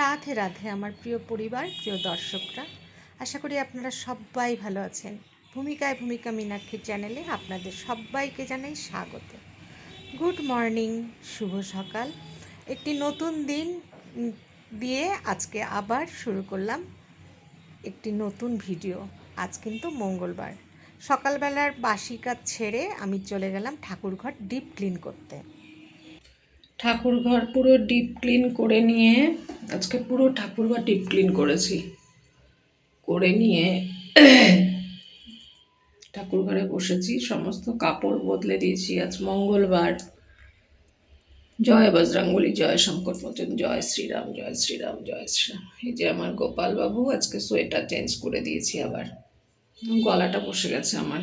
রাধে রাধে আমার প্রিয় পরিবার, প্রিয় দর্শকরা। আশা করি আপনারা সবাই ভালো আছেন। ভূমিকায় ভূমিকা মীনাক্ষী চ্যানেলে আপনাদের সবাইকে জানাই স্বাগত। গুড মর্নিং, শুভ সকাল। একটি নতুন দিন দিয়ে আজকে আবার শুরু করলাম একটি নতুন ভিডিও। আজ কিন্তু মঙ্গলবার। সকালবেলার বাসি কাজ ছেড়ে আমি চলে গেলাম ঠাকুরঘর ডিপ ক্লিন করতে। ঠাকুরঘর পুরো ডিপ ক্লিন করে নিয়ে, আজকে পুরো ঠাকুরঘর ডিপ ক্লিন করেছি। করে নিয়ে ঠাকুরঘরে বসেছি, সমস্ত কাপড় বদলে দিয়েছি আজ মঙ্গলবার। জয় বজরাঙ্গলি জয় শঙ্কর মোচন জয় শ্রীরাম জয় শ্রীরাম জয় শ্রীরাম। এই যে আমার গোপাল বাবু আজকে সোয়েটার চেঞ্জ করে দিয়েছি আবার। গলাটা বসে গেছে আমার।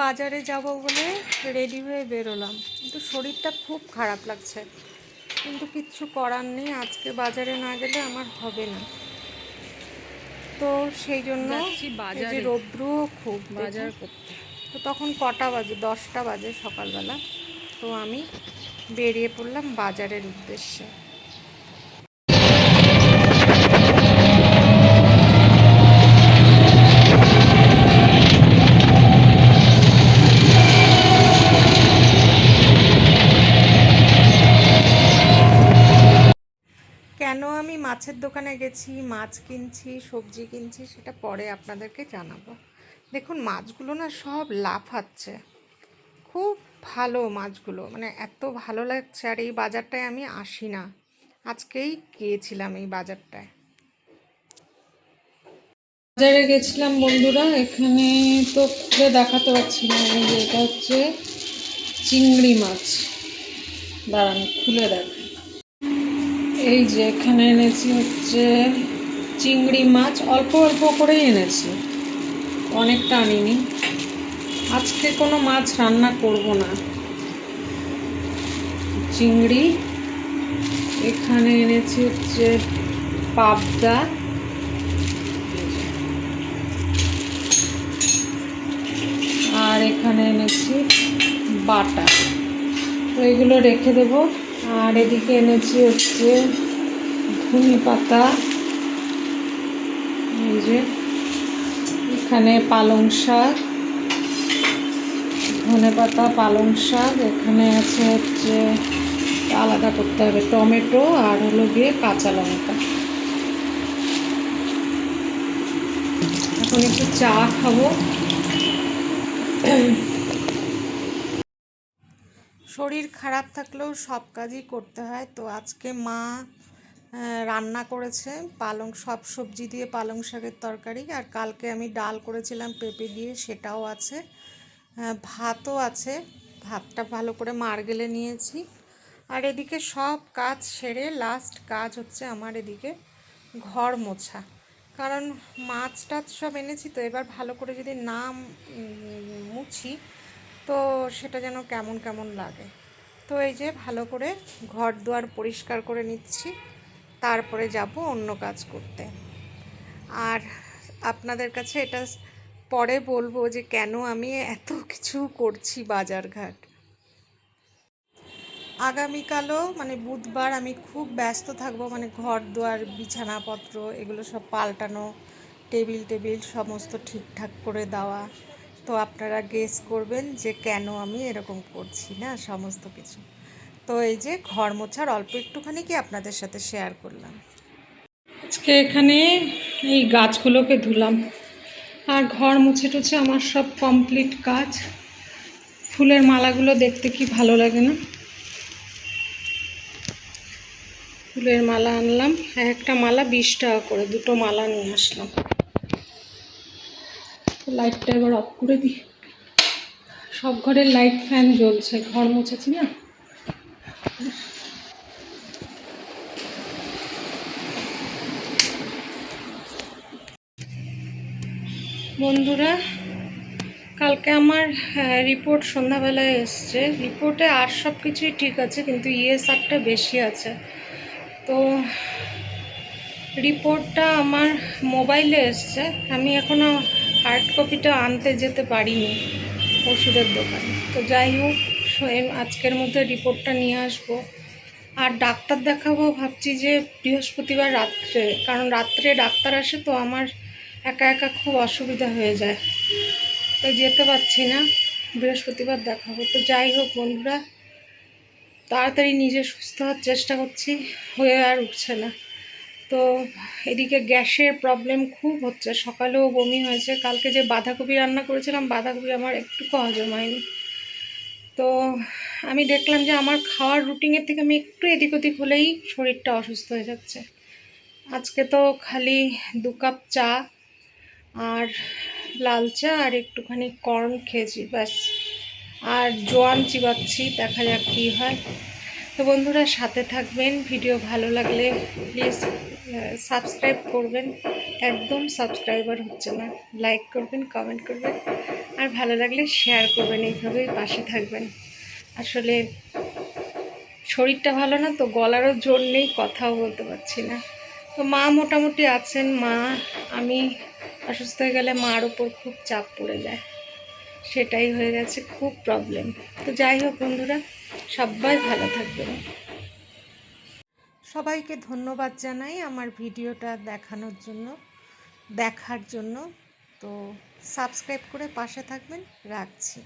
বাজারে যাব বলে রেডি হয়ে বেরোলাম। কিন্তু শরীরটা খুব খারাপ লাগছে। কিন্তু কিচ্ছু করার নেই আজকে বাজারে না গেলে আমার হবে না। তো সেই জন্য যে রৌদ্রও খুব বাজার। করতে। তো তখন কটা বাজে? দশটা বাজে সকালবেলা। তো আমি বেরিয়ে পড়লাম বাজারের উদ্দেশ্যে। আমি মাছের দোকানে গেছি, মাছ কিনছি, সবজি কিনছি, সেটা পরে আপনাদেরকে জানাব। দেখুন, মাছগুলো না সব লাফাচ্ছে। খুব ভালো মাছগুলো মানে এত ভালো লাগছে। আর এই বাজারটায় আমি আসি না। আজকেই গিয়েছিলাম এই বাজারটায়। বাজারে গেছিলাম বন্ধুরা, এখানে তো খুলে দেখাতে পারছি না। এই যে এটা হচ্ছে চিংড়ি মাছ। দাঁড়ান, খুলে দেখ। এই যে এখানে এনেছি হচ্ছে চিংড়ি মাছ, অল্প অল্প করেই এনেছি। অনেকটা আনিনি আজকে কোনো মাছ রান্না করব না। চিংড়ি, এখানে এনেছি হচ্ছে পাবদা। আর এখানে এনেছি বাটা। তো এগুলো রেখে দেব। আর এদিকে এনেছি হচ্ছে ধুনি পাতা। এই যে, এখানে পালং শাক, ধনে পাতা, পালং শাক, এখানে আছে হচ্ছে আলাদা করতে হবে টমেটো আর হলো গিয়ে কাঁচা লঙ্কা। এখন একটু চা খাব। শরীর খারাপ থাকলেও সব কাজই করতে হয়। তো আজকে মা রান্না করেছে পালং সব সবজি দিয়ে পালং শাকের তরকারি। আর কালকে আমি ডাল করেছিলাম, পেঁপে দিয়ে সেটাও আছে। ভাতও আছে। ভাতটা ভালো করে মার গেলে নিয়েছি। আর এদিকে সব কাজ সেরে লাস্ট কাজ হচ্ছে আমার এদিকে ঘর মোছা। কারণ মাছ টাছ সব এনেছি তো, এবার ভালো করে যদি না মুছি তো সেটা যেন কেমন কেমন লাগে। তো এই যে ভালো করে ঘর দুয়ার পরিষ্কার করে নিচ্ছি, তারপরে যাব অন্য কাজ করতে। আর আপনাদের কাছে এটা পরে বলব যে কেন আমি এত কিছু করছি বাজারঘাট। আগামীকালও মানে বুধবার আমি খুব ব্যস্ত থাকব মানে ঘর দুয়ার, বিছানাপত্র, এগুলো সব পাল্টানো, টেবিল টেবিল সমস্ত ঠিকঠাক করে দেওয়া। তো আপনারা গেস করবেন যে কেন আমি এরকম করছি, না? সমস্ত কিছু। তো এই যে ঘর মোছার অল্প একটুখানি কি আপনাদের সাথে শেয়ার করলাম। আজকে এখানে এই গাছগুলোকে ধুলাম। আর ঘর মুছে টুছে আমার সব কমপ্লিট কাজ। ফুলের মালাগুলো দেখতে কি ভালো লাগে, না? ফুলের মালা আনলাম। এক একটা মালা বিশ টাকা করে, দুটো মালা নিয়ে আসলাম। লাইটটা এবার অফ করে দিই। সব ঘরের লাইট ফ্যান জ্বলছে, ঘর মুছেছি না। বন্ধুরা, কালকে আমার রিপোর্ট সন্ধ্যাবেলায় এসছে। রিপোর্টে আর সব কিছুই ঠিক আছে, কিন্তু ইএসআরটা বেশি আছে। তো রিপোর্টটা আমার মোবাইলে এসছে। আমি এখনও হার্ড কপিটা আনতে যেতে পারিনি ওষুধের দোকানে। তো যাই হোক আজকের মধ্যে রিপোর্টটা নিয়ে আসব। আর ডাক্তার দেখাবো ভাবছি যে বৃহস্পতিবার রাত্রে, কারণ রাত্রে ডাক্তার আসে তো আমার একা একা খুব অসুবিধা হয়ে যায়। তো যেতে পারছি না, বৃহস্পতিবার দেখাবো। তো যাই হোক বন্ধুরা, তাড়াতাড়ি নিজে সুস্থ হওয়ার চেষ্টা করছি, হয়ে আর উঠছে না। তো এদিকে গ্যাসের প্রবলেম খুব হচ্ছে। সকালেও বমি হয়েছে। কালকে যে বাঁধাকপি রান্না করেছিলাম, বাঁধাকপি আমার একটুকু হজম হয়নি। তো আমি দেখলাম যে আমার খাওয়ার রুটিনের থেকে আমি একটু এদিক ওদিক হলেই শরীরটা অসুস্থ হয়ে যাচ্ছে। আজকে তো খালি দু কাপ চা আর লাল চা আর একটুখানি কর্ন খেয়েছি, ব্যাস। আর জোয়ান চিবাচ্ছি, দেখা যাক কী হয়। তো বন্ধুরা সাথে থাকবেন, ভিডিও ভালো লাগলে প্লিজ সাবস্ক্রাইব করবেন। একদম সাবস্ক্রাইবার হচ্ছে না। লাইক করবেন কমেন্ট করবেন। আর ভালো লাগলে শেয়ার করবেন, এইভাবেই পাশে থাকবেন। আসলে শরীরটা ভালো না তো গলারও জোর নেই, কথাও বলতে পারছি না। তো মা মোটামুটি আছেন। মা, আমি অসুস্থ হয়ে গেলে মার ওপর খুব চাপ পড়ে যায়। সেটাই হয়ে গেছে, খুব প্রবলেম তো যাই হোক বন্ধুরা, সবাই ভালো থাকবেন। সবাইকে ধন্যবাদ জানাই আমার ভিডিওটা দেখানোর জন্য, দেখার জন্য। তো সাবস্ক্রাইব করে পাশে থাকবেন, রাখছি।